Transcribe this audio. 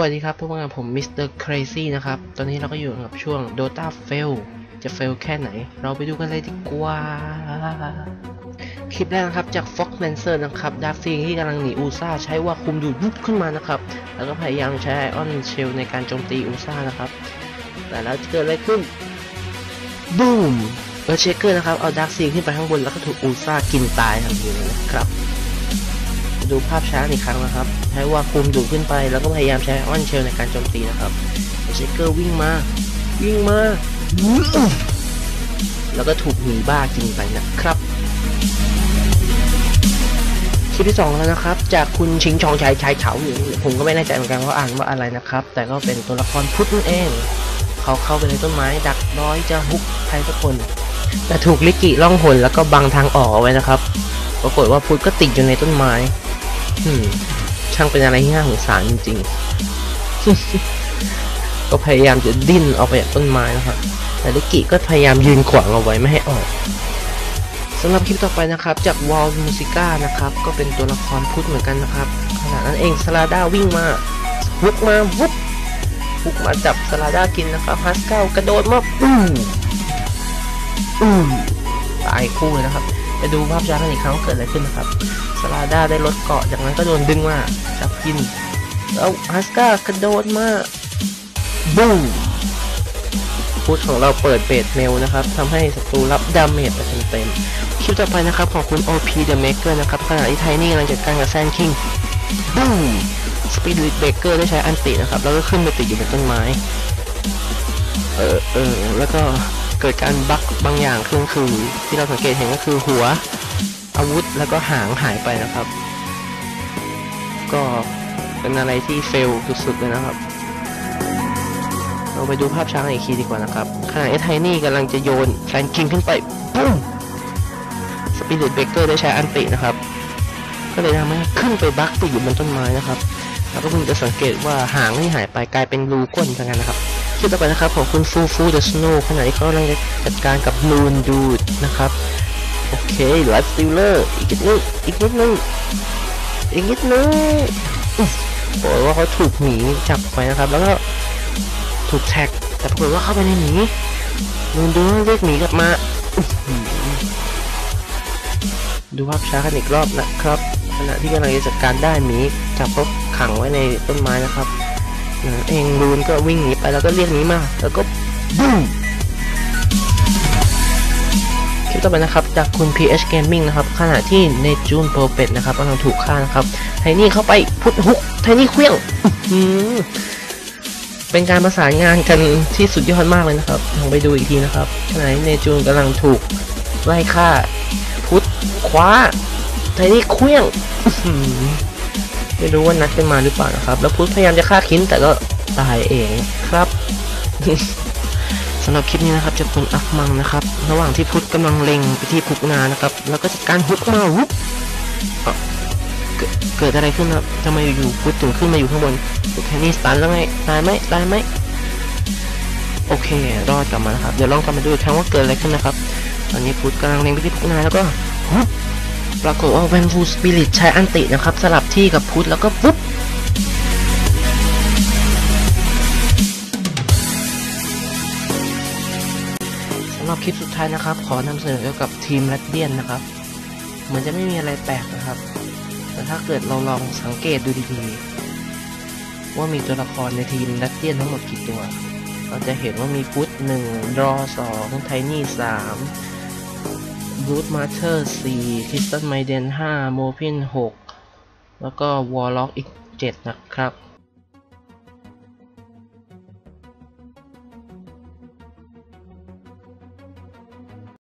วัสดีครับพวกเราผมมิสเตอร์ครซี่นะครับ ตอนนี้เราก็อยู่กับช่วง Dota Fail จะ fail แค่ไหน เราไปดูกันเลยดีกว่า คลิปแรกนะครับจาก Fox Lancer นะครับดาร์ฟซีที่กำลังหนีอูซ่าใช้ว่าคุมดูดยุบขึ้นมานะครับ แล้วก็พยายามใช้ไอออนเชลในการโจมตีอูซ่านะครับ แต่แล้วเกิดอะไรขึ้น บูมเออเชคเกอร์นะครับ เอาดาร์ฟซีขึ้นไปข้างบนแล้วก็ถูกอูซ่ากินตายทันทีเลยนะครับ ดูภาพช้าอีกครั้งนะครับใช้ว่าคุมดูขึ้นไปแล้วก็พยายามใช้ออนเชลในการโจมตีนะครับเชคเกอร์วิ่งมา วิ่งมา แล้วก็ถูกหมีบ้ากินไปนะครับคลิปที่สองแล้วนะครับ จากคุณชิงชองชายชายเฉาหรือผมก็ไม่แน่ใจเหมือนกันว่าอ่านว่าอะไรนะครับ แต่ก็เป็นตัวละครพุทธนั่นเอง เขาเข้าไปในต้นไม้ดักร้อยจะฮุกใครสักคน แต่ถูกลิกิล่องหนแล้วก็บังทางออกเอาไว้นะครับ ปรากฏว่าพุทธก็ติดอยู่ในต้นไม้ ช่างเป็นอะไรที่น่าสงสารจริงๆ ก็พยายามจะดิ้นออกไปจากต้นไม้นะครับ แต่ลิกิก็พยายามยืนขวางเอาไว้ไม่ให้ออกสำหรับคลิปต่อไปนะครับจากวอลมูสิก้านะครับ ก็เป็นตัวละครพุทธเหมือนกันนะครับขณะนั้นเองสลาด้าวิ่งมาวุกมาวุบวุกมาจับสลาด้ากินนะครับฮัสเก้ากระโดดมาปุ้มปุ้มตายคู่เลยนะครับ ไปดูภาพช้ากันอีกครั้งเกิดอะไรขึ้นนะครับสลาด้าได้ลดเกาะจากนั้นก็โดนดึงมาจับกินแล้วฮัสก้ากระโดดมาบูมพุทของเราเปิดเบสเมลนะครับทำให้ศัตรูรับดาเมจไปเต็มๆคลิปต่อไปนะครับของคุณ OP The Maker นะครับขณะที่ไทนี่กำลังจัดการกับแซนคิงบูมสปีดเบเกอร์ได้ใช้อันตินะครับ แล้วก็ขึ้นไปติดอยู่บนต้นไม้ เออเออแล้วก็ เกิดการบั๊กบางอย่างขึ้นคือ ที่เราสังเกตเห็นก็คือหัวอาวุธแล้วก็หางหายไปนะครับ ก็เป็นอะไรที่เฟลสุดๆเลยนะครับ เราไปดูภาพช้างอีกทีดีกว่านะครับขณะที่ไทนี่กำลังจะโยนแฟนคิงขึ้นไปปุ้มสปิริตเบเกอร์ได้ใช้อันตินะครับ ก็เลยทำให้ขึ้นไปบั๊กติดอยู่บนต้นไม้นะครับ แล้วก็เพิ่งจะสังเกตว่าหางที่หายไปกลายเป็นรูก้นซะงั้นนะครับ คลิปต่อไปนะครับของคุณฟูฟูเดอะสโนว์ขณะที่เขากำลังจัดการกับลูนดูดนะครับ โอเคไลฟ์สติลเลอร์อีกนิดนึงอีกนิดนึงอีกนิดนึงอุ๊ยบอกว่าเขาถูกหมีจับไปนะครับ แล้วก็ถูกแท็ก แต่ปรากฏว่าเข้าไปในหมีดูนดูเรียกหมีกลับมาดูภาพช้ากันอีกรอบนะครับขณะที่กำลังจะจัดการได้หมีจับเขาขังไว้ในต้นไม้นะครับ เองลูนก็วิ่งหนีไปแล้วก็เรียกหมีมา แล้วก็บูมคลิปต่อไปนะครับจากคุณ PH Gaming นะครับขณะที่ในจูนโปรเป็ดนะครับกำลังถูกฆ่านะครับไทนี่เข้าไปพุทฮุกไทนี่เคลี้ยงเป็นการประสานงานกันที่สุดยอดมากเลยนะครับลองไปดูอีกทีนะครับขณะนี้เนจูนกำลังถูกไล่ฆ่า พุทธคว้าไทนี่เคลี้ยง ไม่รู้ว่านัดกันมาหรือเปล่านะครับ แล้วพุทธพยายามจะฆ่าคินแต่ก็ตายเองครับสำหรับคลิปนี้นะครับจะคุณอักมังนะครับ ระหว่างที่พุทธกำลังเล็งไปที่พุกนานะครับ แล้วก็จัดการฮุกมาวุบเกิดเกิดอะไรขึ้นครับทำไมอยู่ๆพุทธถึงขึ้นมาอยู่ข้างบนโอเคนี่สตันแล้วไงตายไหมตายไหมโอเค รอดกลับมาแล้วครับ เดี๋ยวลองกลับมาดูครั้งว่าเกิดอะไรขึ้นนะครับ ตอนนี้พุทธกำลังเล็งไปที่พุทธนาแล้วก็ฮุบ ปรากฏว่าแวนฟูสปิริตใช้อันตินะครับ สลับที่กับพุทธแล้วก็ปุ๊บสำหรับคลิปสุดท้ายนะครับ ขอนำเสนอเกี่ยวกับทีมแรดเดียนนะครับ เหมือนจะไม่มีอะไรแปลกนะครับ แต่ถ้าเกิดเราลองสังเกตดูดีๆ ว่ามีตัวละครในทีมดัตเตียนทั้งหมดกี่ตัว เราจะเห็นว่ามีพุทธหนึ่งรอสองไทนี่สาม รูทมาเธอร์สี่คริสตันไมเดนห้าโมพินหกแล้วก็วอลล็อกอีกเจ็ดนะครับ